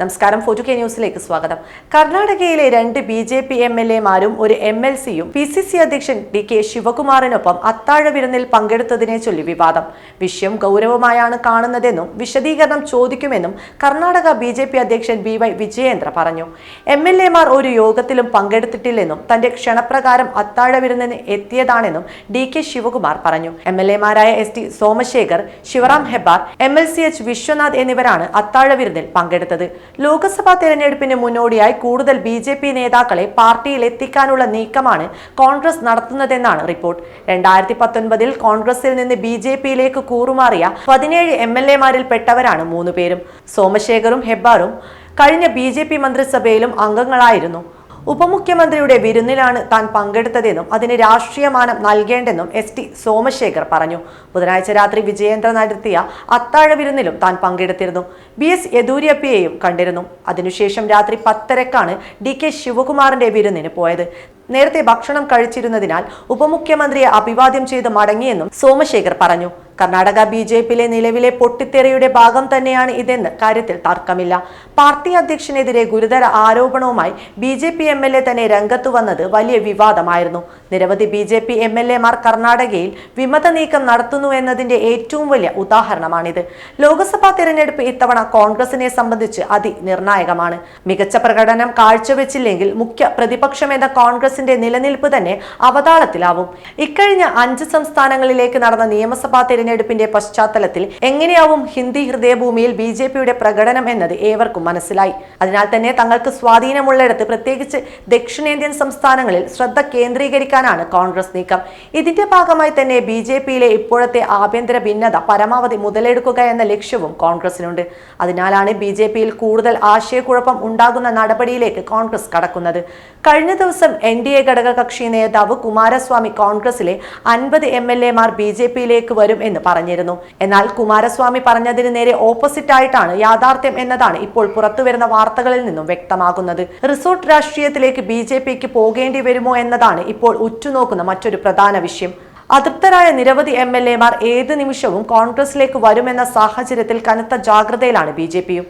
നമസ്കാരം. ഫോർട്ടു കെ ന്യൂസിലേക്ക് സ്വാഗതം. കർണാടകയിലെ രണ്ട് B J P M L എമാരും ഒരു എം എൽ സിയും പി സി സി അധ്യക്ഷൻ ഡി കെ ശിവകുമാറിനൊപ്പം അത്താഴ വിരുന്നിൽ പങ്കെടുത്തതിനെ ചൊല്ലി വിവാദം. വിഷയം ഗൗരവമായാണ് കാണുന്നതെന്നും വിശദീകരണം ചോദിക്കുമെന്നും കർണാടക ബി ജെ പി അധ്യക്ഷൻ ബി വൈ വിജയേന്ദ്ര പറഞ്ഞു. എം എൽ എമാർ ഒരു യോഗത്തിലും പങ്കെടുത്തിട്ടില്ലെന്നും തന്റെ ക്ഷണപ്രകാരം അത്താഴ വിരുന്നിന് എത്തിയതാണെന്നും ഡി കെ ശിവകുമാർ പറഞ്ഞു. M L എമാരായ S T Somashekar Shivaram Hebbar M L C H Vishwanath എന്നിവരാണ് അത്താഴ വിരുന്നിൽ പങ്കെടുത്തത്. ലോക്സഭാ തെരഞ്ഞെടുപ്പിന് മുന്നോടിയായി കൂടുതൽ ബി ജെ പി നേതാക്കളെ പാർട്ടിയിൽ എത്തിക്കാനുള്ള നീക്കമാണ് കോൺഗ്രസ് നടത്തുന്നതെന്നാണ് റിപ്പോർട്ട്. രണ്ടായിരത്തി പത്തൊൻപതിൽ കോൺഗ്രസിൽ നിന്ന് ബി ജെ പിയിലേക്ക് കൂറുമാറിയ പതിനേഴ് എം എൽ എമാരിൽ പെട്ടവരാണ് മൂന്നുപേരും. സോമശേഖറും ഹെബ്ബാറും കഴിഞ്ഞ ബി ജെ പി മന്ത്രിസഭയിലും അംഗങ്ങളായിരുന്നു. ഉപമുഖ്യമന്ത്രിയുടെ വിരുന്നിലാണ് താൻ പങ്കെടുത്തതെന്നും അതിന് രാഷ്ട്രീയമാനം നൽകേണ്ടെന്നും എസ് ടി സോമശേഖർ പറഞ്ഞു. ബുധനാഴ്ച രാത്രി വിജയേന്ദ്ര നടത്തിയ അത്താഴ വിരുന്നിലും താൻ പങ്കെടുത്തിരുന്നു. ബി എസ് യെദൂരിയപ്പയെയും കണ്ടിരുന്നു. അതിനുശേഷം രാത്രി പത്തരക്കാണ് ഡി കെ ശിവകുമാറിന്റെ വിരുന്നിന് പോയത്. നേരത്തെ ഭക്ഷണം കഴിച്ചിരുന്നതിനാൽ ഉപമുഖ്യമന്ത്രിയെ അഭിവാദ്യം ചെയ്ത് മടങ്ങിയെന്നും സോമശേഖർ പറഞ്ഞു. കർണാടക ബി ജെ പിയിലെ നിലവിലെ പൊട്ടിത്തെറിയുടെ ഭാഗം തന്നെയാണ് ഇതെന്ന് കാര്യത്തിൽ തർക്കമില്ല. പാർട്ടി അധ്യക്ഷനെതിരെ ഗുരുതര ആരോപണവുമായി B J P M L A തന്നെ രംഗത്തു വന്നത് വലിയ വിവാദമായിരുന്നു. നിരവധി B J P M L എമാർ കർണാടകയിൽ വിമത നീക്കം നടത്തുന്നു എന്നതിന്റെ ഏറ്റവും വലിയ ഉദാഹരണമാണിത്. ലോക്സഭാ തെരഞ്ഞെടുപ്പ് ഇത്തവണ കോൺഗ്രസിനെ സംബന്ധിച്ച് അതിനിർണായകമാണ്. മികച്ച പ്രകടനം കാഴ്ചവെച്ചില്ലെങ്കിൽ മുഖ്യ പ്രതിപക്ഷമെന്ന കോൺഗ്രസിന്റെ നിലനിൽപ്പ് തന്നെ അവതാളത്തിലാവും. ഇക്കഴിഞ്ഞ അഞ്ച് സംസ്ഥാനങ്ങളിലേക്ക് നടന്ന നിയമസഭാ തെരഞ്ഞെടുപ്പിന്റെ പശ്ചാത്തലത്തിൽ എങ്ങനെയാവും ഹിന്ദി ഹൃദയഭൂമിയിൽ ബി ജെ പിയുടെ പ്രകടനം എന്നത് ഏവർക്കും മനസ്സിലായി. അതിനാൽ തന്നെ തങ്ങൾക്ക് സ്വാധീനമുള്ളിടത്ത് പ്രത്യേകിച്ച് ദക്ഷിണേന്ത്യൻ സംസ്ഥാനങ്ങളിൽ ശ്രദ്ധ കേന്ദ്രീകരിക്കാനാണ് കോൺഗ്രസ് നീക്കം. ഇതിന്റെ ഭാഗമായി തന്നെ ബി ജെ പിയിലെ ഇപ്പോഴത്തെ ആഭ്യന്തര ഭിന്നത പരമാവധി മുതലെടുക്കുക എന്ന ലക്ഷ്യവും കോൺഗ്രസിനുണ്ട്. അതിനാലാണ് ബി ജെ പിയിൽ കൂടുതൽ ആശയക്കുഴപ്പം ഉണ്ടാകുന്ന നടപടിയിലേക്ക് കോൺഗ്രസ് കടക്കുന്നത്. കഴിഞ്ഞ ദിവസം എൻ ഡി എ ഘടകകക്ഷി നേതാവ് കുമാരസ്വാമി കോൺഗ്രസിലെ അൻപത് എം എൽ എമാർ ബി ജെ പിയിലേക്ക് വരും എന്ന് പറഞ്ഞിരുന്നു. എന്നാൽ കുമാരസ്വാമി പറഞ്ഞതിന് നേരെ ഓപ്പോസിറ്റ് ആയിട്ടാണ് യാഥാർത്ഥ്യം എന്നതാണ് ഇപ്പോൾ പുറത്തുവരുന്ന വാർത്തകളിൽ നിന്നും വ്യക്തമാകുന്നത്. റിസോർട്ട് രാഷ്ട്രീയത്തിലേക്ക് ബി ജെ പിക്ക് പോകേണ്ടി വരുമോ എന്നതാണ് ഇപ്പോൾ ഉറ്റുനോക്കുന്ന മറ്റൊരു പ്രധാന വിഷയം. അതൃപ്തരായ നിരവധി എം എൽ എമാർ ഏത് നിമിഷവും കോൺഗ്രസിലേക്ക് വരുമെന്ന സാഹചര്യത്തിൽ കനത്ത ജാഗ്രതയിലാണ് ബി ജെ പിയും.